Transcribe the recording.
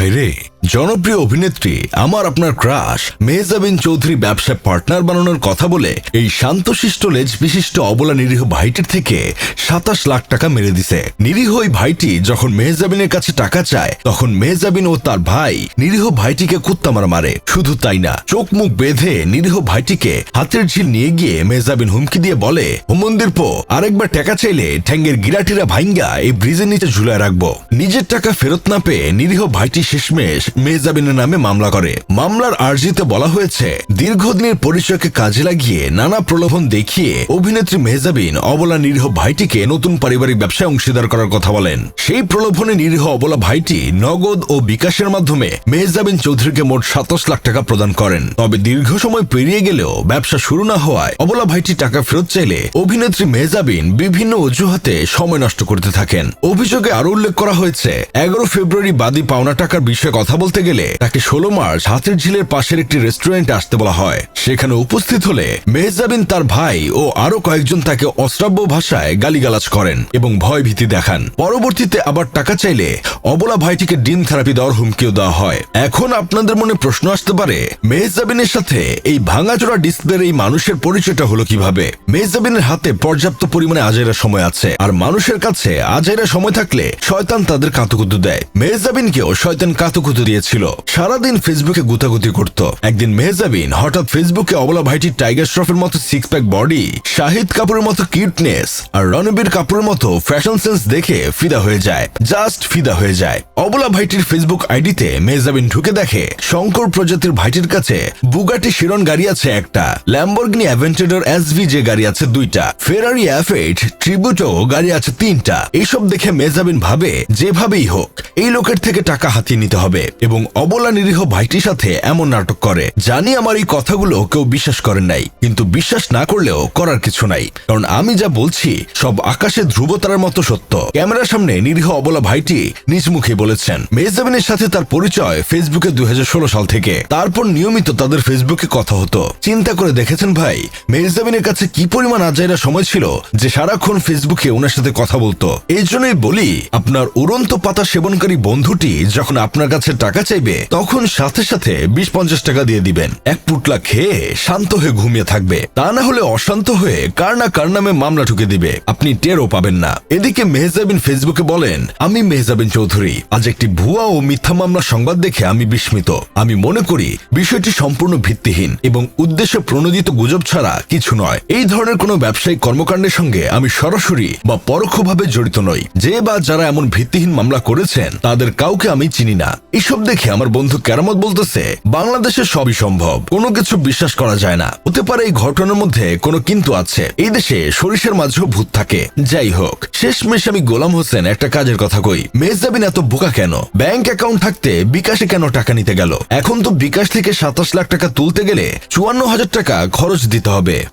Heidi. জনপ্রিয় অভিনেত্রী আমার আপনার ক্রাশ মেহজাবিন চৌধুরী ব্যবসায় পার্টনার বানানোর কথা বলে এই শান্তশিষ্ট লেজ বিশিষ্ট অবলা নিরীহ ভাইটির থেকে সাতাশ লাখ টাকা মেরে দিছে। নিরীহ ওই ভাইটি যখন মেহজাবিনের কাছে টাকা চায়, তখন মেহজাবিন ও তার ভাই নিরীহ ভাইটিকে কুত্তা মারা। মারে শুধু তাই না চোখ মুখ বেঁধে নিরীহ ভাইটিকে হাতের ঝিল নিয়ে গিয়ে মেহজাবিন হুমকি দিয়ে বলে হোমন্দির পো, আরেকবার টাকা চাইলে ঠ্যাঙ্গের গিরাটিরা ভাইঙ্গা এই ব্রিজের নিচে ঝুলায় রাখব। নিজের টাকা ফেরত না পেয়ে নিরীহ ভাইটি শেষমেশ মেহজাবিনের নামে মামলা করে। মামলার আর্জিতে বলা হয়েছে, দীর্ঘদিনের পরিচয়কে কাজে লাগিয়ে নানা প্রলোভন দেখিয়ে অভিনেত্রী মেহজাবিন অবলা নিরীহ ভাইটিকে নতুন পারিবারিক ব্যবসায় অংশীদার করার কথা বলেন। সেই প্রলোভনে নিরীহ অবলা ভাইটি নগদ ও বিকাশের মাধ্যমে মেহজাবিন চৌধুরীকে মোট সাতাশ লাখ টাকা প্রদান করেন। তবে দীর্ঘ সময় পেরিয়ে গেলেও ব্যবসা শুরু না হওয়ায় অবলা ভাইটি টাকা ফেরত চাইলে অভিনেত্রী মেহজাবিন বিভিন্ন অজুহাতে সময় নষ্ট করতে থাকেন। অভিযোগে আরও উল্লেখ করা হয়েছে, এগারো ফেব্রুয়ারি বাদী পাওনা টাকার বিষয়ে কথা বলতে গেলে তাকে ষোলো মার্চ হাতের ঝিলের পাশের একটি রেস্টুরেন্টে আসতে বলা হয়। সেখানে উপস্থিত হলে মেহজাবিন তার ভাই ও আরও কয়েকজন তাকে অশ্রাব্য ভাষায় গালিগালাজ করেন এবং ভয় ভীতি দেখান। পরবর্তীতে আবার টাকা চাইলে অবলা ভাইটিকে ডিম থেরাপি দেওয়ার হুমকিও দেওয়া হয়। এখন আপনাদের মনে প্রশ্ন আসতে পারে, মেহজাবিনের সাথে এই ভাঙাচোরা ডিসপ্লের এই মানুষের পরিচয়টা হলো কীভাবে? মেহজাবিনের হাতে পর্যাপ্ত পরিমাণে আজাইরা সময় আছে, আর মানুষের কাছে আজাইরা সময় থাকলে শয়তান তাদের কাতুকুতু দেয়। মেহজাবিনকেও শয়তান কাতুকুতু দিয়েছিল। সারাদিন ফেসবুকে গুতাগুতি করত। একদিন মেহজাবিন হঠাৎ ফেসবুকে অবলা ভাইটির টাইগার শ্রফের মতো সিক্স প্যাক বডি শাহিদ কাপুরের মতো কিউটনেস আর রণবীর কাপুরের মতো ফ্যাশন সেন্স দেখে ফিদা হয়ে যায়। জাস্ট ফিদা হয়ে যায়। অবলা ভাইটির ফেসবুক আইডিতে মেহজাবিন ঢুকে দেখে শঙ্কর প্রজাতির ভাইটির কাছে বুগাটি শিরন গাড়ি আছে একটা ল্যাম্বরগিনি অ্যাভেন্টেডর এসভি যে গাড়ি আছে দুইটা ফেরারি অ্যাফেট ট্রিবিউটো গাড়ি আছে তিনটা। এইসব দেখে মেজাবিন ভাবে, যেভাবেই হোক, এই লোকের থেকে টাকা হাতিয়ে নিতে হবে। এবং অবলা নিরীহ ভাইটির সাথে এমন নাটক করে জানি আমার এই কথাগুলো কেউ বিশ্বাস করেন নাই। কিন্তু বিশ্বাস না করলেও করার কিছু নাই। কারণ আমি যা বলছি, সব আকাশে ধ্রুবতারার মতো সত্য। ক্যামেরার সামনে নিরীহ অবলা ভাইটি নিজ মুখে বলেছেন মেজাবিনের সাথে তার পরিচয় ফেসবুকে দুই সাল থেকে। তারপর নিয়মিত তাদের ফেসবুকে কথা হতো। চিন্তা করে দেখেছেন ভাই মেজাবিনের কাছে কি পরিমাণ আজাইরা সময় ছিল, যে সারাক্ষণ ফেসবুকে ওনার সাথে কথা বলতো। এই জন্যই বলি, আপনার উড়ন্ত পাতা সেবনকারী বন্ধুটি যখন আপনার কাছে টাকা চাইবে, তখন সাথে সাথে বিশ পঞ্চাশ টাকা দিয়ে দিবেন। এক পুটলা খেয়ে শান্ত হয়ে ঘুমিয়ে থাকবে। তা না হলে অশান্ত হয়ে কার না কার নামে মামলা ঠুকে দিবে। আপনি টেরও পাবেন না। এদিকে মেহজাবিন ফেসবুকে বলেন, আমি মেহজাবিন চৌধুরী। আজ একটি ভুয়া ও মিথ্যা মামলা সংবাদ দেখে আমি বিস্মিত। আমি মনে করি বিষয়টি সম্পূর্ণ ভিত্তিহীন এবং উদ্দেশ্য প্রণোদিত গুজব ছাড়া কিছু নয়। এই ধরনের কোনো ব্যবসায়িক কর্মকাণ্ডের সঙ্গে আমি সরাসরি বা পরোক্ষভাবে জড়িত নই। যে বা যারা এমন ভিত্তিহীন মামলা করেছেন, তাদের কাউকে আমি চিনি না। এসব দেখে আমার বন্ধু কেরামত বলতেছে, বাংলাদেশে সবই সম্ভব। কোনো কিছু বিশ্বাস করা যায় না। হতে পারে এই ঘটনার মধ্যে কোনো কিন্তু আছে। এই দেশে সরিষার মাঝেও ভূত থাকে। যাই হোক শেষ শেষমেশ আমি গোলাম হোসেন একটা কাজের কথা কই। মেজদাবিন এত বোকা কেন? ব্যাংক অ্যাকাউন্ট থাকতে বিকাশে কেন টাকা নিতে গেল? এখন তো বিকাশ থেকে সাতাশ লাখ টাকা তুলতে গেলে চুয়ান্ন হাজার টাকা খরচ দিতে হবে।